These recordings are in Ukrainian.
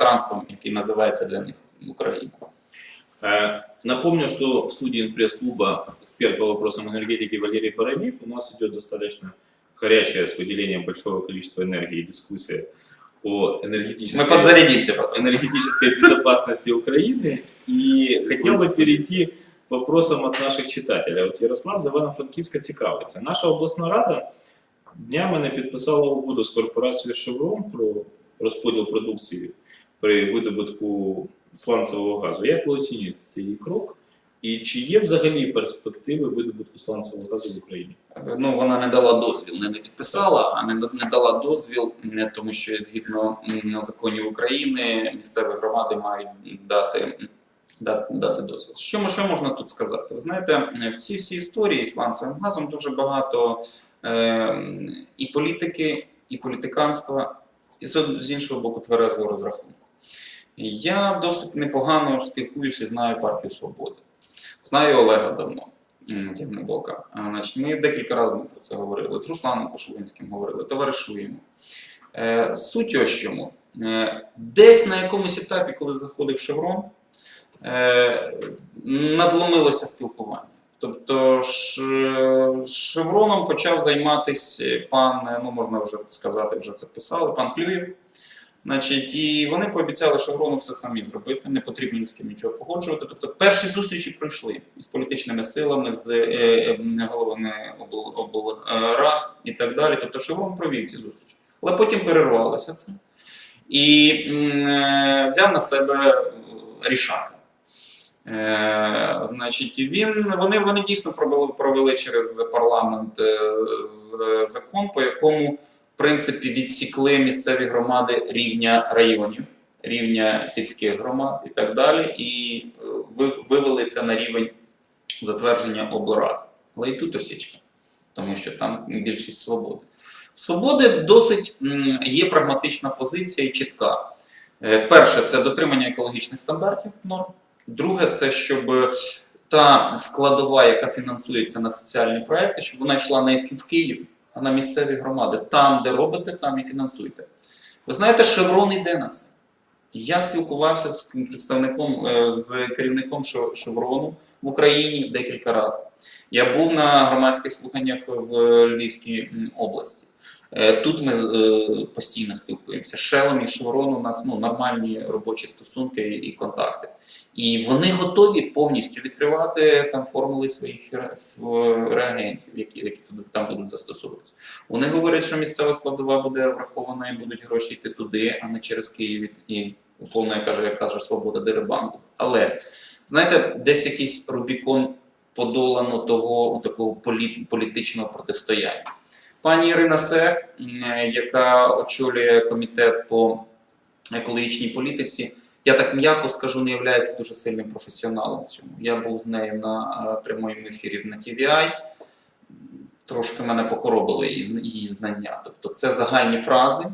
пространством, який називається для них Україна. Э, Напомню, что в студии пресс-клуба эксперт по вопросам энергетики Валерий Парамик у нас идет достаточно горячая с выделением большого количества энергии дискуссия о энергетической, Ми підзарядимося потім. энергетической безопасности Украины. И хотел бы перейти к вопросам от наших читателей. От Ярослав з Івано-Франківська цікавиться. Наша обласна рада днями не підписала угоду з корпорацією Шеврон про розподіл продукції при видобутку сланцевого газу. Як ви оцінюєте цей крок? І чи є взагалі перспективи видобутку сланцевого газу в Україні? Ну, вона не дала дозвіл, не підписала, а не, не дала дозвіл, не тому що згідно законів України місцеві громади мають дати, дати, дати дозвіл. Що, що можна тут сказати? Ви знаєте, в цій всій історії з ланцевим газом дуже багато е, і політики, і політиканства, і з іншого боку тверезого розрахунку. Я досить непогано спілкуюся і знаю партію Свободи. Знаю Олега давно. Тягнебока. Ми декілька разів про це говорили. З Русланом Кошулинським говорили, товаришуємо. Е, суть ось чому. Е, десь на якомусь етапі, коли заходив Шеврон, е, надломилося спілкування. Тобто Шевроном почав займатися пан, ну можна вже сказати, вже це писали, пан Клюєв. Значить, і вони пообіцяли Шеврону все самі зробити, не потрібно ні з ким нічого погоджувати. Тобто перші зустрічі пройшли із політичними силами, з е, е, головами обл- облрад і так далі. Тобто Шеврон провів ці зустрічі. Але потім перервалося це і е, взяв на себе е, рішака. Е, значить, він, вони, вони дійсно провели, провели через парламент е, з- закон, по якому принципі відсікли місцеві громади рівня районів, рівня сільських громад і так далі, і е, вивели це на рівень затвердження облрад. Але і тут осічка, тому що там більшість свободи. Свободи досить є прагматична позиція і чітка. Е, Перше, це дотримання екологічних стандартів норм. Друге, це щоб та складова, яка фінансується на соціальні проекти, щоб вона йшла не в Київ, на місцеві громади. Там, де робите, там і фінансуйте. Ви знаєте, Шеврон йде на це. Я спілкувався з представником, е, з керівником Шеврону в Україні декілька разів. Я був на громадських слуханнях в Львівській області. Е, Тут ми е, постійно спілкуємося. Шелом і Шеврон у нас ну, нормальні робочі стосунки і, контакти. І вони готові повністю відкривати там формули своїх реагентів, які, які там будуть застосовуватися. Вони говорять, що місцева складова буде врахована і будуть гроші йти туди, а не через Київ і условно я кажу, як каже Свобода Дерибанку. Але знаєте, десь якийсь Рубікон подолано того такого полі- політичного протистояння. Пані Ірина Сех, м, яка очолює комітет по екологічній політиці, я так м'яко скажу, не є дуже сильним професіоналом цьому. Я був з нею на е, прямому ефірі на TVI. Трошки мене покоробили її знання. Тобто це загальні фрази,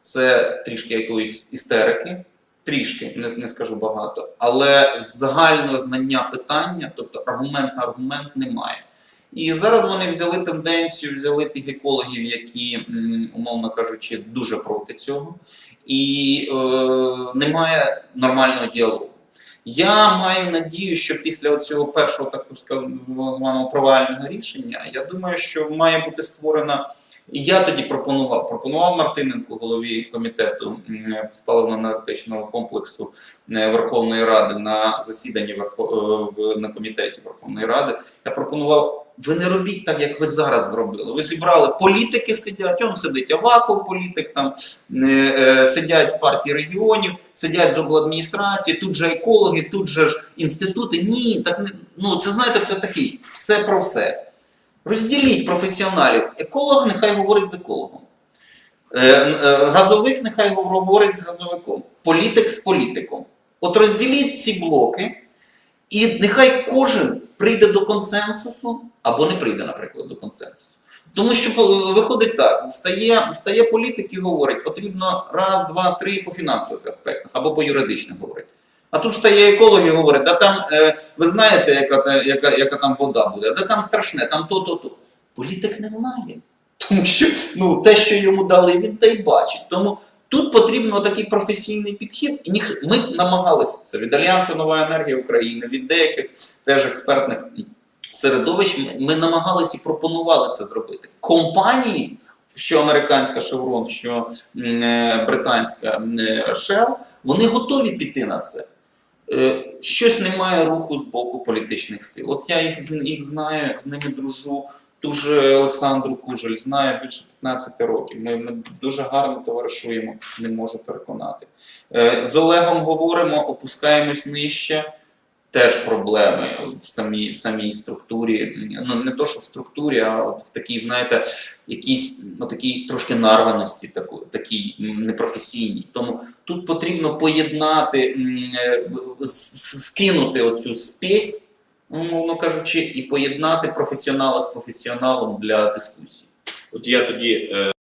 це трішки якоїсь істерики, трішки, не, не скажу багато, але загального знання питання, тобто аргумент на аргумент немає. І зараз вони взяли тенденцію, взяли тих екологів, які, умовно кажучи, дуже проти цього, і е, немає нормального діалогу. Я маю надію, що після цього першого так званого провального рішення, я думаю, що має бути створена. І я тоді пропонував, пропонував Мартиненку, голові комітету м, з паливно-енергетичного комплексу е, Верховної Ради на засіданні Верхо- е, на комітеті Верховної Ради. Я пропонував. Ви не робіть так, як ви зараз зробили. Ви зібрали політики, сидять, он сидить Аваков, політик, там е, е, сидять з партії регіонів, сидять з обладміністрації, тут же екологи, тут же ж інститути. Ні, так не ну це знаєте, це такий все про все. Розділіть професіоналів. Еколог нехай говорить з екологом. Е, е, газовик нехай говорить з газовиком. Політик з політиком. От розділіть ці блоки, і нехай кожен прийде до консенсусу або не прийде, наприклад, до консенсусу. Тому що виходить так: встає, встає політик і говорить, потрібно раз, два, три по фінансових аспектах або по юридичних говорить. А тут встає еколог і говорить, да там, е, ви знаєте, яка, та- яка, яка там вода буде, да там страшне, там то, то, то. Політик не знає. Тому що ну, те, що йому дали, він те й бачить. Тому Тут потрібно такий професійний підхід. І Ми намагалися це від Альянсу Нова енергія України, від деяких теж експертних середовищ. Ми, намагалися і пропонували це зробити. Компанії, що американська Chevron, що е, британська е, Shell, вони готові піти на це. Е, Щось немає руху з боку політичних сил. От я їх, їх знаю, з ними дружу. Ту ж Олександру Кужель знаю більше 15 років. Ми, ми дуже гарно товаришуємо, не можу переконати. Е, З Олегом говоримо, опускаємось нижче. Теж проблеми в самій, в самій структурі. Ну не то, що в структурі, а от в такій, знаєте, якійсь ну, такій трошки нарваності, таку, такій непрофесійній. Тому тут потрібно поєднати, е, скинути оцю спесь, умовно кажучи, і поєднати професіонала з професіоналом для дискусії. От я тоді е,